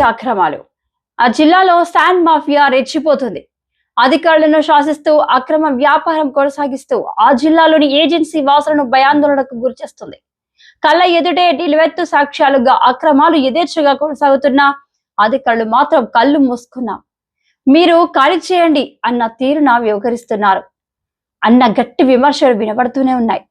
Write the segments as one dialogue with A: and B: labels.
A: అక్రమాలు. ఆ జిల్లాలో శాండ్ మాఫియా రెచ్చిపోతుంది. అధికారులను శాసిస్తూ అక్రమ వ్యాపారం కొనసాగిస్తూ ఆ జిల్లాలోని ఏజెన్సీ వాసులను భయాందోళనకు గురిచేస్తుంది కళ్ళ ఎదుటే నిలువెత్తు సాక్ష్యాలుగా అక్రమాలు యథేచ్ఛగా కొనసాగుతున్నా అధికారులు మాత్రం కళ్ళు మూసుకున్నా. మీరు ఖాళీ చేయండి అన్న తీరున వ్యవహరిస్తున్నారు. అన్న గట్టి విమర్శలు వినబడుతూనే ఉన్నాయి.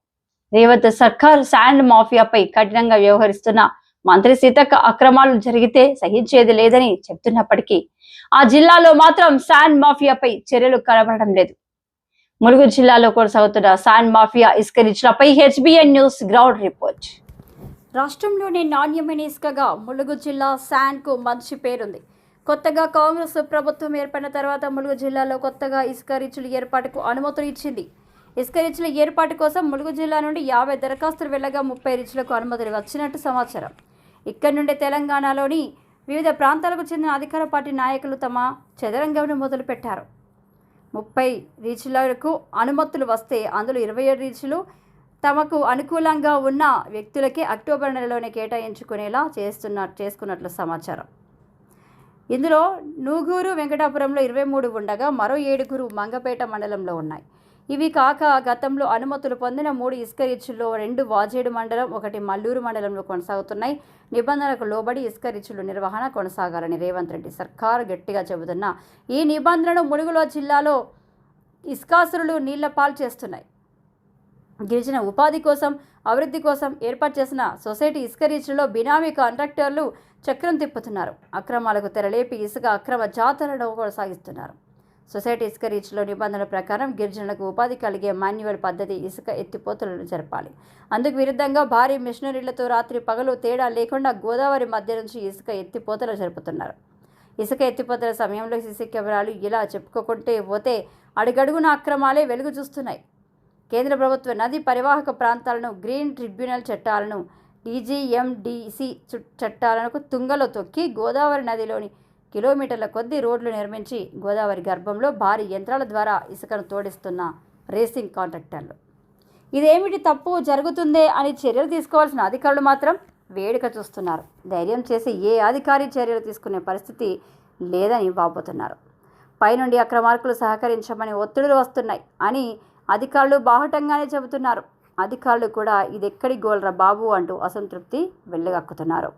A: రేవంత్ సర్కార్ శాండ్ మాఫియాపై కఠినంగా వ్యవహరిస్తున్న మంత్రి సీతక్క అక్రమాలు జరిగితే సహించేది లేదని చెప్తున్నప్పటికీ ఆ జిల్లాలో మాత్రం శాండ్ మాఫియాపై చర్యలు కనబడడం లేదు. ములుగు జిల్లాలో కొనసాగుతున్న శాండ్ మాఫియా ఇసుక రిచ్లపై హెచ్బిఎన్ న్యూస్ గ్రౌండ్ రిపోర్ట్. రాష్ట్రంలోనే నాణ్యమైన ఇసుకగా ములుగు జిల్లా శాండ్కు మంచి పేరుంది. కొత్తగా కాంగ్రెస్ ప్రభుత్వం ఏర్పడిన తర్వాత ములుగు జిల్లాలో కొత్తగా ఇసుక రిచ్ల ఏర్పాటుకు అనుమతులు ఇచ్చింది. ఇసుక రిచ్ల ఏర్పాటు కోసం ములుగు జిల్లా నుండి యాభై దరఖాస్తులు వెళ్ళగా ముప్పై రీచులకు అనుమతులు వచ్చినట్టు సమాచారం. ఇక్కడి నుండే తెలంగాణలోని వివిధ ప్రాంతాలకు చెందిన అధికార పార్టీ నాయకులు తమ చదరంగంను మొదలుపెట్టారు. ముప్పై రీచ్లకు అనుమతులు వస్తే అందులో ఇరవై ఏడు రీచ్లు తమకు అనుకూలంగా ఉన్న వ్యక్తులకే అక్టోబర్ నెలలోనే కేటాయించుకునేలా చేస్తున్న చేసుకున్నట్లు సమాచారం. ఇందులో నూగూరు వెంకటాపురంలో ఇరవై మూడు ఉండగా మరో ఏడుగురు మంగపేట మండలంలో ఉన్నాయి. ఇవి కాక గతంలో అనుమతులు పొందిన మూడు ఇసుక రిచ్చుల్లో రెండు వాజేడు మండలం ఒకటి మల్లూరు మండలంలో కొనసాగుతున్నాయి. నిబంధనలకు లోబడి ఇసుక రిచ్చుల నిర్వహణ కొనసాగాలని రేవంత్ రెడ్డి సర్కారు గట్టిగా చెబుతున్న. ఈ నిబంధనలు ములుగులో జిల్లాలో ఇస్కాసురులు నీళ్ళ పాలు చేస్తున్నాయి. గిరిజన ఉపాధి కోసం అభివృద్ధి కోసం ఏర్పాటు చేసిన సొసైటీ ఇసుక రీచ్లో బినామీ కాంట్రాక్టర్లు చక్రం తిప్పుతున్నారు. అక్రమాలకు తెరలేపి ఇసుక అక్రమ జాతరను కొనసాగిస్తున్నారు. సొసైటీ ఇసుక రీచ్లో నిబంధనల ప్రకారం గిరిజనులకు ఉపాధి కలిగే మాన్యువల్ పద్ధతి ఇసుక ఎత్తిపోతలను జరపాలి. అందుకు విరుద్ధంగా భారీ మిషనరీలతో రాత్రి పగలు తేడా లేకుండా గోదావరి మధ్య నుంచి ఇసుక ఎత్తిపోతలు జరుపుతున్నారు. ఇసుక ఎత్తిపోతల సమయంలో సీసీ కెమెరాలు ఇలా చెప్పుకోకుంటే పోతే అడుగడుగున అక్రమాలే వెలుగు చూస్తున్నాయి. కేంద్ర ప్రభుత్వ నది పరివాహక ప్రాంతాలను గ్రీన్ ట్రిబ్యునల్ చట్టాలను డీజీఎండిసి చట్టాలను తుంగలో తొక్కి గోదావరి నదిలోని కిలోమీటర్ల కొద్దీ రోడ్లు నిర్మించి గోదావరి గర్భంలో భారీ యంత్రాల ద్వారా ఇసుకను తోడిస్తున్న రేసింగ్ కాంట్రాక్టర్లు. ఇదేమిటి తప్పు? జరుగుతుందే అని చర్యలు తీసుకోవాల్సిన అధికారులు మాత్రం వేడుక చూస్తున్నారు. ధైర్యం చేసి ఏ అధికారి చర్యలు తీసుకునే పరిస్థితి లేదని వాపోతున్నారు. పైనుండి అక్రమార్కులు సహకరించమని ఒత్తిడులు వస్తున్నాయి అని అధికారులు బాహటంగానే చెబుతున్నారు. అధికారులు కూడా ఇదెక్కడి గోల్రా బాబు అంటూ అసంతృప్తి వెళ్ళగక్కుతున్నారు